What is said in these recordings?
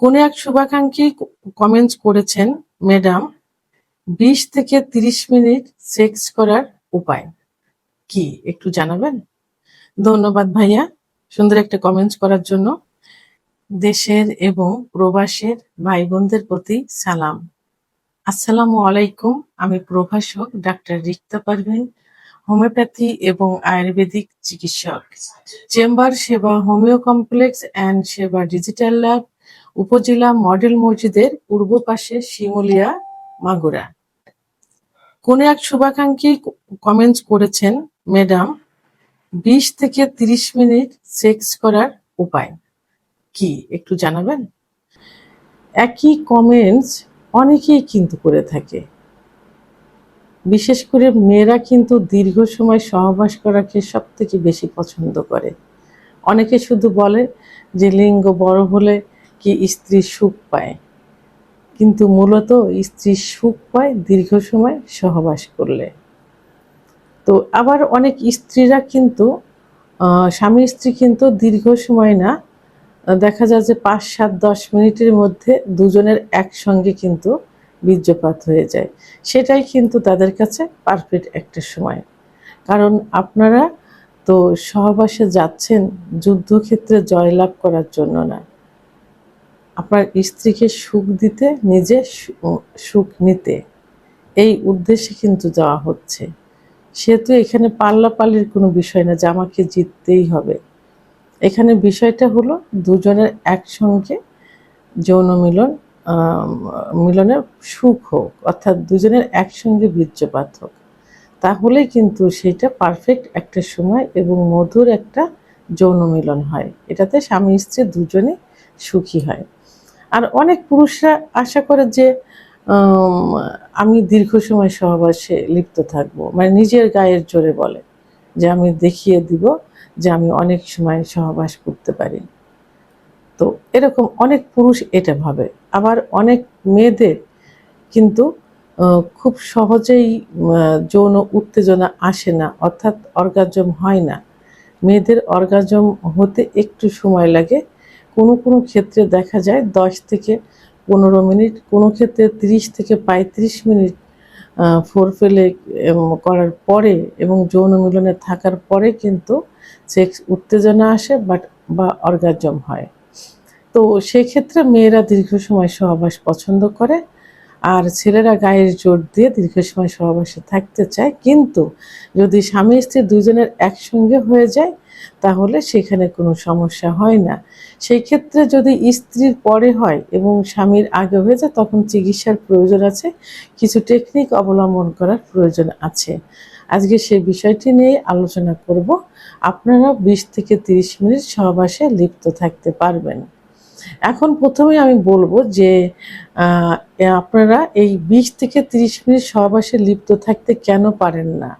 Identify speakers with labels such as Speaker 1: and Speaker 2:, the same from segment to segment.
Speaker 1: কোন এক শুভাকাঙ্ক্ষী কমেন্টস করেছেন ম্যাডাম বিশ থেকে তিরিশ মিনিট সেক্স করার উপায় কি? একটু জানাবেন? ধন্যবাদ ভাইয়া, সুন্দর একটা কমেন্টস করার জন্য। দেশের এবং প্রবাসের ভাই বোনদের প্রতি সালাম। আসসালামু আলাইকুম, আমি প্রভাষক ডাক্তার রিক্তা পারভিন, হোমিওপ্যাথি এবং আয়ুর্বেদিক চিকিৎসক। চেম্বার সেবা, হোমিও কমপ্লেক্স অ্যান্ড সেবা, ডিজিটাল ল্যাব উপজেলা মডেল মসজিদের পূর্ব পাশে শিমুলিয়া মাগুরা। কোন এক শুভাকাঙ্ক্ষী কমেন্টস করেছেন, ম্যাডাম, বিশ থেকে তিরিশ মিনিট সেক্স করার উপায় কি? একটু জানাবেন? একই কমেন্টস অনেকেই কিন্তু করে থাকে। বিশেষ করে মেয়েরা কিন্তু দীর্ঘ সময় সহবাস করাকে সব থেকে বেশি পছন্দ করে। অনেকে শুধু বলে যে লিঙ্গ বড় হলে কি স্ত্রী সুখ পায়? কিন্তু মূলত স্ত্রী সুখ পায় দীর্ঘ সময় সহবাস করলে। তো আবার অনেক স্ত্রীরা কিন্তু স্বামী স্ত্রী কিন্তু দীর্ঘ সময় না দেখা যায় যে পাঁচ, সাত, দশ মিনিটের মধ্যে দুজনের একসঙ্গে কিন্তু বীর্যপাত হয়ে যায়। সেটাই কিন্তু তাদের কাছে পারফেক্ট একটা সময়। কারণ আপনারা তো সহবাসে যাচ্ছেন, যুদ্ধক্ষেত্রে জয়লাভ করার জন্য না। আপনার স্ত্রীকে সুখ দিতে, নিজে সুখ নিতে। এই উদ্দেশ্যে কিন্তু যাওয়া হচ্ছে। সেহেতু এখানে পাল্লাপাল্লির কোনো বিষয় না যে আমাকে জিততেই হবে। এখানে বিষয়টা হলো দুজনের একসঙ্গে যৌন মিলন মিলনের সুখ হোক, অর্থাৎ দুজনের একসঙ্গে বীর্যপাত হোক। তাহলেই কিন্তু সেটা পারফেক্ট একটা সময় এবং মধুর একটা যৌন মিলন হয়। এটাতে স্বামী স্ত্রী দুজনে সুখী হয়। আর অনেক পুরুষরা আশা করে যে আমি দীর্ঘ সময় সহবাসে লিপ্ত থাকব। মানে নিজের গায়ের জোরে বলে যে, আমি দেখিয়ে দিব যে, আমি অনেক সময় সহবাস করতে পারি। তো এরকম অনেক পুরুষ এটা ভাবে। আবার অনেক মেয়েদের কিন্তু খুব সহজেই যৌন উত্তেজনা আসে না, অর্থাৎ অর্গাজম হয় না। মেয়েদের অর্গাজম হতে একটু সময় লাগে কোনো কোনো ক্ষেত্রে দেখা যায় দশ থেকে পনেরো মিনিট, কোনো ক্ষেত্রে তিরিশ থেকে পঁয়ত্রিশ মিনিট ফোর ফেলে করার পরে এবং যৌন মিলনে থাকার পরে কিন্তু সেক্স উত্তেজনা আসে বাট, বা অর্গাজম হয়। তো সেক্ষেত্রে মেয়েরা দীর্ঘ সময় সহবাস পছন্দ করে। আর ছেলেরা গায়ের জোর দিয়ে দীর্ঘ সময় সহবাসে থাকতে চায়। কিন্তু যদি স্বামী স্ত্রী দুজনের একসঙ্গে হয়ে যায়, তাহলে সেখানে কোনো সমস্যা হয় না। সেই ক্ষেত্রে যদি স্ত্রীর পরে হয় এবং স্বামীর আগে হয়ে যায়, তখন চিকিৎসার প্রয়োজন আছে, কিছু টেকনিক অবলম্বন করার প্রয়োজন আছে। আজকে সেই বিষয়টি নিয়ে আলোচনা করব। আপনারা বিশ থেকে তিরিশ মিনিট সহবাসে লিপ্ত থাকতে পারবেন। এখন প্রথমে আমি বলব যে আপনারা এই বিশ থেকে তিরিশ মিনিট সহবাসে লিপ্ত থাকতে কেন পারেন না?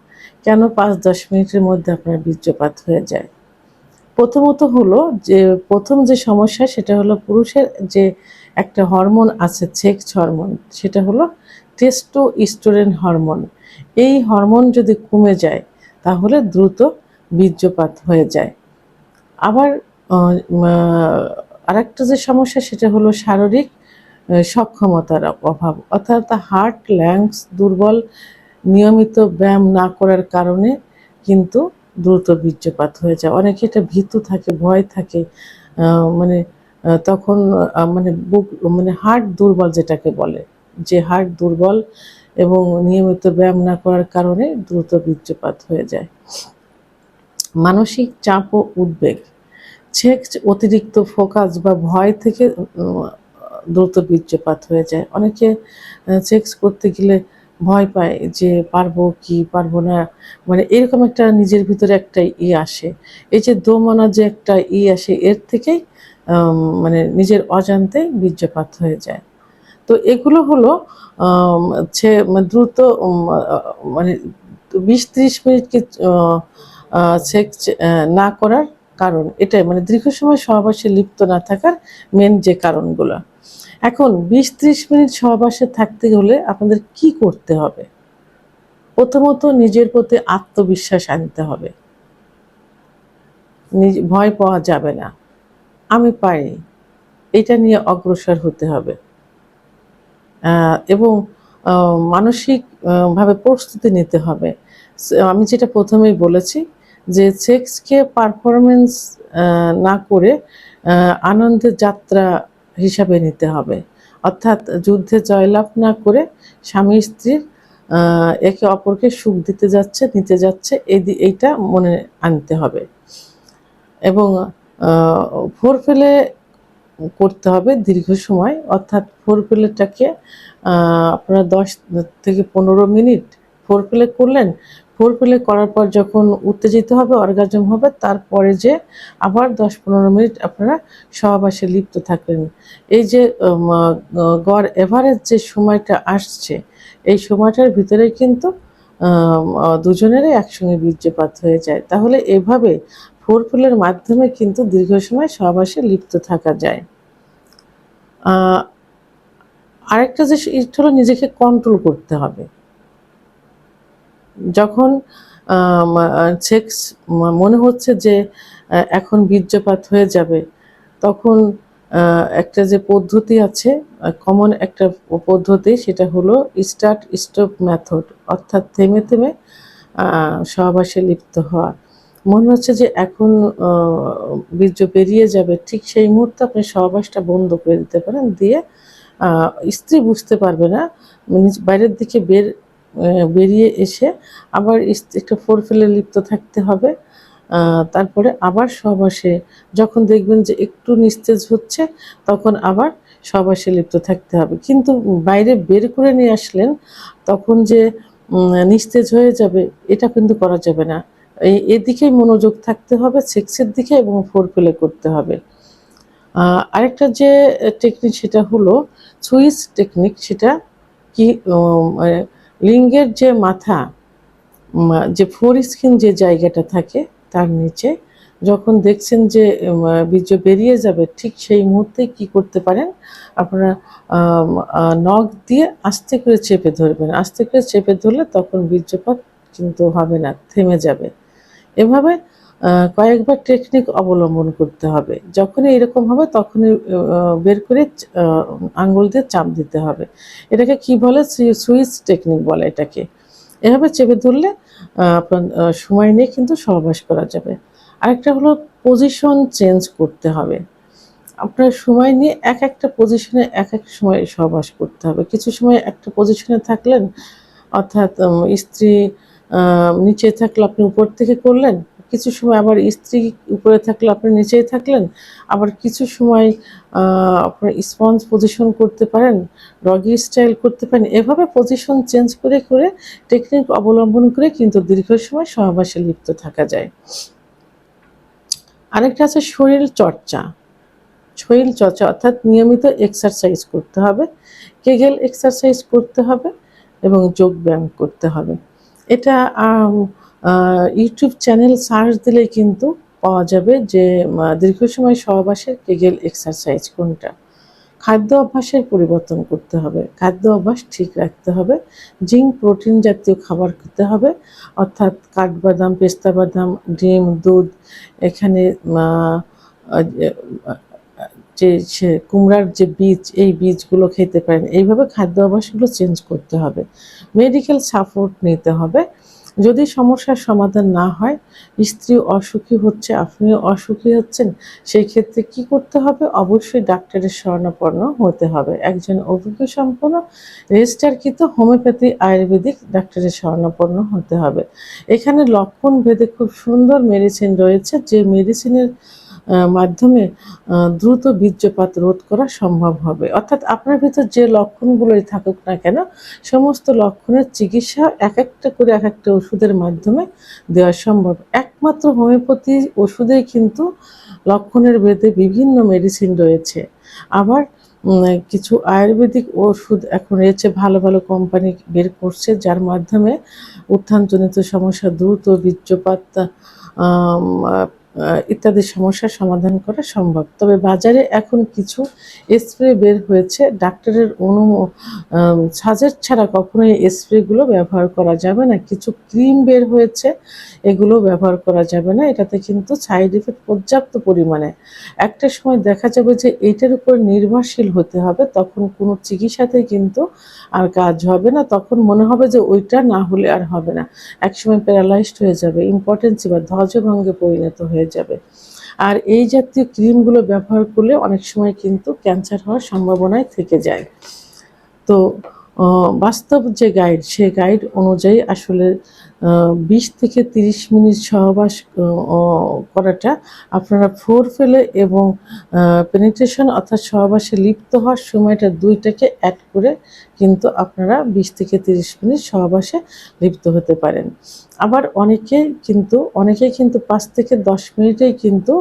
Speaker 1: কেন পাঁচ দশ মিনিটের মধ্যে আপনার বীর্যপাত হয়ে যায়? প্রথমত হলো যে, প্রথম যে সমস্যা সেটা হলো পুরুষের যে একটা হরমোন আছে, সেক্স হরমোন, সেটা হলো টেস্টো ইস্টোরেন হরমোন। এই হরমোন যদি কমে যায়, তাহলে দ্রুত বীর্যপাত হয়ে যায়। আবার আরেকটা যে সমস্যা সেটা হলো শারীরিক সক্ষমতার অভাব। অর্থাৎ হার্ট ল্যাংস দুর্বল, নিয়মিত ব্যায়াম না করার কারণে কিন্তু দ্রুত বীর্যপাত হয়ে যায়। অনেকে এটা ভীতু থাকে, ভয় থাকে মানে তখন মানে বুক মানে হার্ট দুর্বল যেটাকে বলে, যে হার্ট দুর্বল এবং নিয়মিত ব্যায়াম না করার কারণে দ্রুত বীর্যপাত হয়ে যায়। মানসিক চাপ ও উদ্বেগ সেক্স অতিরিক্ত ফোকাস বা ভয় থেকে দ্রুত বীর্যপাত হয়ে যায়। অনেকে সেক্স করতে গেলে ভয় পায় যে পারব কি, পারব না মানে এরকম একটা নিজের ভিতরে একটা ই আসে। এই যে দোমানা যে একটা ই আসে, এর থেকেই মানে নিজের অজান্তে বীর্যপাত হয়ে যায়। তো এগুলো হলো মানে দ্রুত মানে বিশ ত্রিশ মিনিটকে সেক্স না করার কারণ এটাই মানে দীর্ঘ সময় সহবাসে লিপ্ত না থাকার মেন যে কারণগুলো। এখন বিশ ত্রিশ মিনিট সহবাসে থাকতে হলে আপনাদের কি করতে হবে? প্রথমত নিজের প্রতি আত্মবিশ্বাস আনতে হবে। ভয় পাওয়া যাবে না। আমি পারি। এটা নিয়ে অগ্রসর হতে হবে। এবং আহ, মানসিক ভাবে প্রস্তুতি নিতে হবে। আমি যেটা প্রথমেই বলেছি যে সেক্সকে পারফরমেন্স না করে আনন্দের যাত্রা হিসাবে নিতে হবে। অর্থাৎ যুদ্ধে জয়লাভ না করে স্বামী স্ত্রীর একে অপরকে সুখ দিতে যাচ্ছে, নিতে যাচ্ছে এই এইটা মনে আনতে হবে। এবং ফোর ফেলে করতে হবে দীর্ঘ সময়। অর্থাৎ ফোর প্লেটাকে আপনারা দশ থেকে পনেরো মিনিট ফোর প্লে করলেন ফোর করার পর যখন উত্তেজিত হবে, অর্গাজম হবে, তারপরে যে আবার দশ পনেরো মিনিট আপনারা সহবাসে লিপ্ত থাকলেন এই যে গড় এভারেজ যে সময়টা আসছে, এই সময়টার ভিতরে কিন্তু দুজনেরই একসঙ্গে বীর্যপাত হয়ে যায়। তাহলে এভাবে ফোর প্লের মাধ্যমে কিন্তু দীর্ঘ সময় সহবাসে লিপ্ত থাকা যায়। আরেকটা যে হলো নিজেকে কন্ট্রোল করতে হবে। যখন সেক্স মনে হচ্ছে যে এখন বীর্যপাত হয়ে যাবে, তখন একটা যে পদ্ধতি আছে কমন একটা পদ্ধতি সেটা হলো স্টার্ট স্টপ মেথড অর্থাৎ থেমে থেমে সহবাসে লিপ্ত হওয়া। মনে হচ্ছে যে এখন বীর্য বেরিয়ে যাবে, ঠিক সেই মুহূর্তে আপনি সহবাসটা বন্ধ করে দিতে পারেন, দিয়ে স্ত্রী বুঝতে পারবে না বাইরের দিকে বের বেরিয়ে এসে আবার একটু ফোর ফেলে লিপ্ত থাকতে হবে। তারপরে আবার সহবাসে যখন দেখবেন যে একটু নিস্তেজ হচ্ছে তখন আবার সহবাসে লিপ্ত থাকতে হবে। কিন্তু বাইরে বের করে নিয়ে আসলেন তখন যে নিস্তেজ হয়ে যাবে এটা কিন্তু করা যাবে না। এদিকেই মনোযোগ থাকতে হবে সেক্সের দিকে এবং ফোর প্লে করতে হবে। আরেকটা যে টেকনিক সেটা হলো সুইচ টেকনিক সেটা কি আহ, লিঙ্গের যে মাথা যে ফোর স্কিন যে জায়গাটা থাকে তার নিচে, যখন দেখছেন যে বীর্য বেরিয়ে যাবে, ঠিক সেই মুহূর্তে কি করতে পারেন? আপনারা নখ দিয়ে আস্তে করে চেপে ধরবেন। আস্তে করে চেপে ধরলে তখন বীর্যপাত কিন্তু হবে না, থেমে যাবে। এভাবে কয়েকবার টেকনিক অবলম্বন করতে হবে। যখনই এরকম হবে, তখনই বের করে আঙ্গুল দিয়ে চাপ দিতে হবে। এটাকে কি বলে? সুইচ টেকনিক বলে এটাকে। এভাবে চেপে ধরলে আপনার সময় নিয়ে কিন্তু সহবাস করা যাবে। আরেকটা হলো পজিশন চেঞ্জ করতে হবে। আপনার সময় নিয়ে এক একটা পজিশনে এক এক সময় সহবাস করতে হবে। কিছু সময় একটা পজিশনে থাকলেন, অর্থাৎ স্ত্রী নিচে থাকলে আপনি উপর থেকে করলেন কিছু সময় আবার স্ত্রী উপরে থাকলে আপনি নিচেই থাকলেন, আবার কিছু সময় আপনার স্পঞ্জ পজিশন করতে পারেন ডগি স্টাইল করতে পারেন, এভাবে পজিশন চেঞ্জ করে করে টেকনিক অবলম্বন করে কিন্তু দীর্ঘ সময় সহবাসে লিপ্ত থাকা যায়। আরেকটা আছে শরীর চর্চা। শরীর চর্চা অর্থাৎ নিয়মিত এক্সারসাইজ করতে হবে, কেগেল এক্সারসাইজ করতে হবে এবং যোগ ব্যায়াম করতে হবে। এটা ইউটিউব চ্যানেল সার্চ দিলেই কিন্তু পাওয়া যাবে যে দীর্ঘ সময় সহবাসের কেগেল এক্সারসাইজ কোনটা। খাদ্য অভ্যাসের পরিবর্তন করতে হবে। খাদ্য অভ্যাস ঠিক রাখতে হবে। জিঙ্ক, প্রোটিন জাতীয় খাবার খেতে হবে। অর্থাৎ কাঠবাদাম পেস্তা বাদাম ডিম, দুধ, এখানে যে কুমড়ার যে বীজ, এই বীজগুলো খেতে পারেন। এইভাবে খাদ্য অভ্যাসগুলো চেঞ্জ করতে হবে। মেডিকেল সাপোর্ট নিতে হবে। যদি সমস্যার সমাধান না হয়, স্ত্রী অসুখী হচ্ছে, আপনিও অসুখী হচ্ছেন সেই ক্ষেত্রে কি করতে হবে? অবশ্যই ডাক্তারের শরণাপন্ন হতে হবে। একজন অভিজ্ঞ সম্পন্ন রেজিস্টারকৃত হোমিওপ্যাথি, আয়ুর্বেদিক ডাক্তারের শরণাপন্ন হতে হবে। এখানে লক্ষণ ভেদে খুব সুন্দর মেডিসিন রয়েছে, যে মেডিসিনের মাধ্যমে দ্রুত বীর্যপাত রোধ করা সম্ভব হবে। অর্থাৎ আপনার ভিতর যে লক্ষণগুলোই থাকুক না কেন, সমস্ত লক্ষণের চিকিৎসা এক একটা করে এক একটা ওষুধের মাধ্যমে দেওয়া সম্ভব। একমাত্র হোমিওপ্যাথি ওষুধেই কিন্তু লক্ষণের ভেদে বিভিন্ন মেডিসিন রয়েছে। আবার কিছু আয়ুর্বেদিক ওষুধ এখন রয়েছে, ভালো ভালো কোম্পানি বের করছে, যার মাধ্যমে উত্থানজনিত সমস্যা, দ্রুত বীর্যপাত ইত্যাদি সমস্যার সমাধান করা সম্ভব। তবে বাজারে এখন কিছু স্প্রে বের হয়েছে। ডাক্তারের অনু সাজের ছাড়া কখনোই স্প্রেগুলো ব্যবহার করা যাবে না। কিছু ক্রিম বের হয়েছে, এগুলো ব্যবহার করা যাবে না। এটাতে কিন্তু সাইড এফেক্ট পর্যাপ্ত পরিমাণে। একটা সময় দেখা যাবে যে এইটার উপর নির্ভরশীল হতে হবে, তখন কোনো চিকিৎসাতে কিন্তু আর কাজ হবে না। তখন মনে হবে যে ওইটা না হলে আর হবে না। একসময় প্যারালাইজড হয়ে যাবে। ইম্পর্টেন্সি বা ধ্বজভঙ্গে পরিণত হয়ে যাবে। আর এই জাতীয় ক্রিমগুলো ব্যবহার করলে অনেক সময় কিন্তু ক্যান্সার হওয়ার সম্ভাবনায় থেকে যায়। তো বাস্তব যে গাইড সে গাইড অনুযায়ী আসলে বিশ থেকে তিরিশ মিনিট সহবাস করাটা আপনারা ফোর ফেলে এবং পেনিট্রেশন অর্থাৎ সহবাসে লিপ্ত হওয়ার সময়টা দুইটাকে অ্যাড করে কিন্তু আপনারা বিশ থেকে তিরিশ মিনিট সহবাসে লিপ্ত হতে পারেন। আবার অনেকে কিন্তু অনেকে কিন্তু পাঁচ থেকে দশ মিনিটেই কিন্তু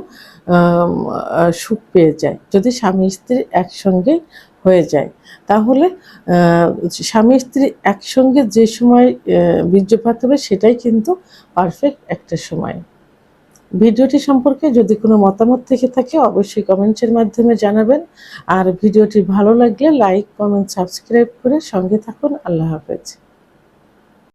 Speaker 1: সুখ পেয়ে যায়। যদি স্বামী স্ত্রী একসঙ্গেই হয়ে যায়। তাহলে স্বামী স্ত্রী একসঙ্গে যে সময় বীর্যপাত হবে সেটাই কিন্তু পারফেক্ট একটা সময়। ভিডিওটি সম্পর্কে যদি কোনো মতামত থেকে থাকে, অবশ্যই কমেন্টসের মাধ্যমে জানাবেন। আর ভিডিওটি ভালো লাগলে লাইক, কমেন্ট, সাবস্ক্রাইব করে সঙ্গে থাকুন। আল্লাহ হাফেজ।